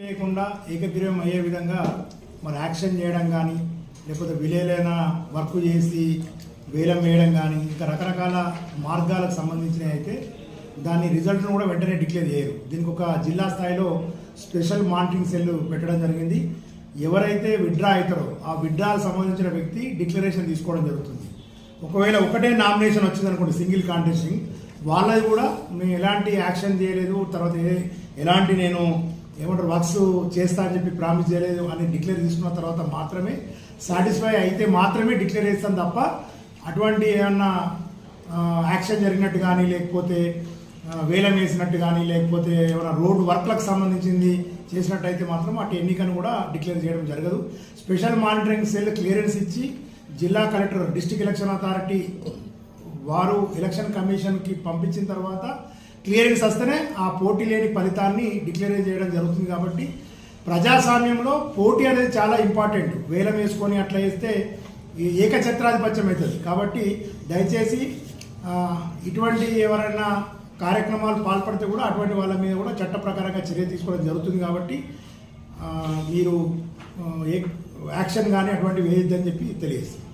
లేకుండా ఏకగ్రీవం అయ్యే విధంగా మరి యాక్షన్ చేయడం కానీ లేకపోతే విలేలైన వర్క్ చేసి వేలం వేయడం కానీ ఇంకా రకరకాల మార్గాలకు సంబంధించినవి అయితే దాని రిజల్ట్ను కూడా వెంటనే డిక్లేర్ చేయరు. దీనికి ఒక జిల్లా స్థాయిలో స్పెషల్ మానిటరింగ్ సెల్ పెట్టడం జరిగింది. ఎవరైతే విడ్డ్రా అవుతారో ఆ విడ్డ్రాకు సంబంధించిన వ్యక్తి డిక్లరేషన్ తీసుకోవడం జరుగుతుంది. ఒకవేళ ఒకటే నామినేషన్ వచ్చింది అనుకోండి సింగిల్ కాంటెస్టింగ్ వాళ్ళది కూడా మేము ఎలాంటి యాక్షన్ చేయలేదు తర్వాత ఎలాంటి నేను ఏమంటారు వర్క్స్ చేస్తా అని చెప్పి ప్రామిస్ చేయలేదు అని డిక్లేర్ తీసుకున్న తర్వాత మాత్రమే సాటిస్ఫై అయితే మాత్రమే డిక్లేర్ చేస్తాం తప్ప అటువంటి ఏమన్నా యాక్షన్ జరిగినట్టు కానీ లేకపోతే వేలం వేసినట్టు కానీ లేకపోతే ఏమైనా రోడ్ వర్క్లకు సంబంధించింది చేసినట్టయితే మాత్రం అటు ఎన్నికను కూడా డిక్లేర్ చేయడం జరగదు. స్పెషల్ మానిటరింగ్ సెల్ క్లియరెన్స్ ఇచ్చి జిల్లా కలెక్టర్ డిస్టిక్ ఎలక్షన్ అథారిటీ వారు ఎలక్షన్ కమిషన్కి పంపించిన తర్వాత క్లియరెన్స్ వస్తేనే ఆ పోటీ లేని ఫలితాన్ని డిక్లేర్ చేయడం జరుగుతుంది కాబట్టి ప్రజాస్వామ్యంలో పోటీ అనేది చాలా ఇంపార్టెంట్. వేలం వేసుకొని అట్లా వేస్తే ఈ ఏకఛత్రాధిపత్యం అవుతుంది. కాబట్టి దయచేసి ఇటువంటి ఎవరైనా కార్యక్రమాలు పాల్పడితే కూడా అటువంటి వాళ్ళ మీద కూడా చట్ట ప్రకారంగా చర్య తీసుకోవడం జరుగుతుంది కాబట్టి మీరు యాక్షన్ కానీ అటువంటివి వేయొద్దని చెప్పి తెలియజేస్తుంది